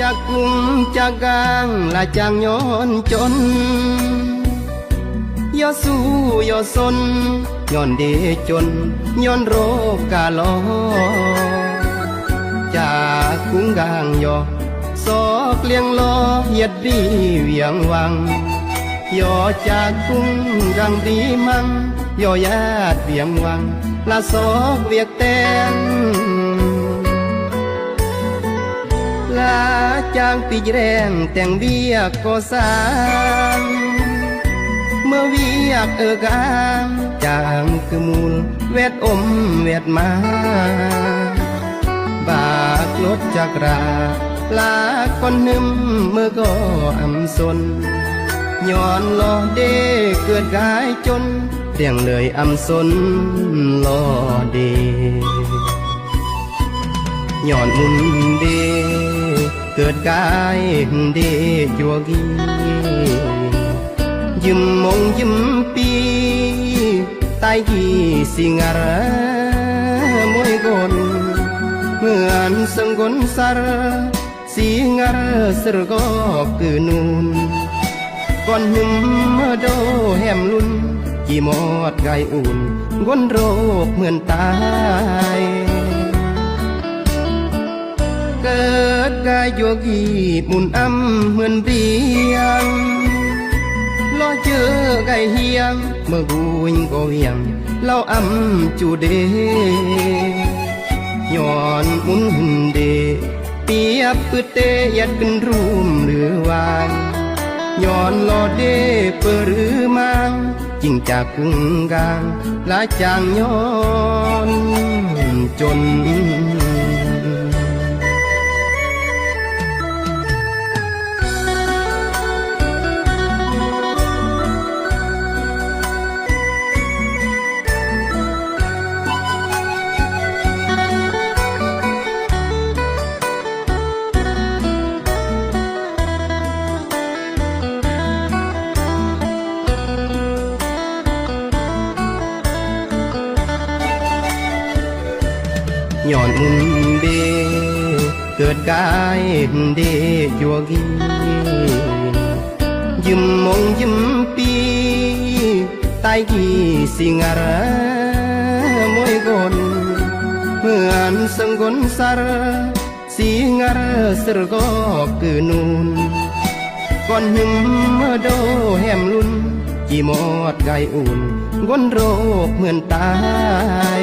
จากกรุงจากกางละจางย้อนจนย่อสู้ย่อสนย้อนเดจนย้อนโรคกาลอจากกรุงกางย่อสอกเลียงลอเหยียดดีเวียงวังย่อจากกรุงกังดีมังย่อญาติเวียงวังละสอกเวียกแตน ลาจางปีแรงแต่งเบียกก็สางเมื่อเวียกเออกางจางคือมูลเวทอมเวทมา บากรถจักราลาคนหนึมเมื่อก็อำสนย้อนลอเดเกิดกายจนเตียงเลยอำสนลอเดย้อนมุนเด เกิดกายเดจัวกียิ้มมงยิ้มปีตายกี่สิงารมวยกนเหมือนสังกนสารสิงารสรก็คือนูนก่อนหุ่มเมื่อโดแหมลุนกี่มอดไกอุ่นกนโรคเหมือนตายเกิด กายโยกีมุนอำเหมือนเบียงรอเจอไก่เฮียง เมื่อบุญก็เวียงเล่าอำจูเดย้อนมุนหุ่นเดเปียบปืดเตยัดขึ้นรูมหรือวางย้อนลอเดเปอหรือมังจิงจากกรุงกลางลาจางย้อนจน ย้อนมุนเดเกิดกายเดจัวกียิ้มมงยิ้มปีตายกี่สิงารมวยกนเหมือนสังกนสารสิงารสรก็คือนูนก่อนหิมเมื่อโดแหมลุนกี่มอดไกอุ่นกนโรคเหมือนตาย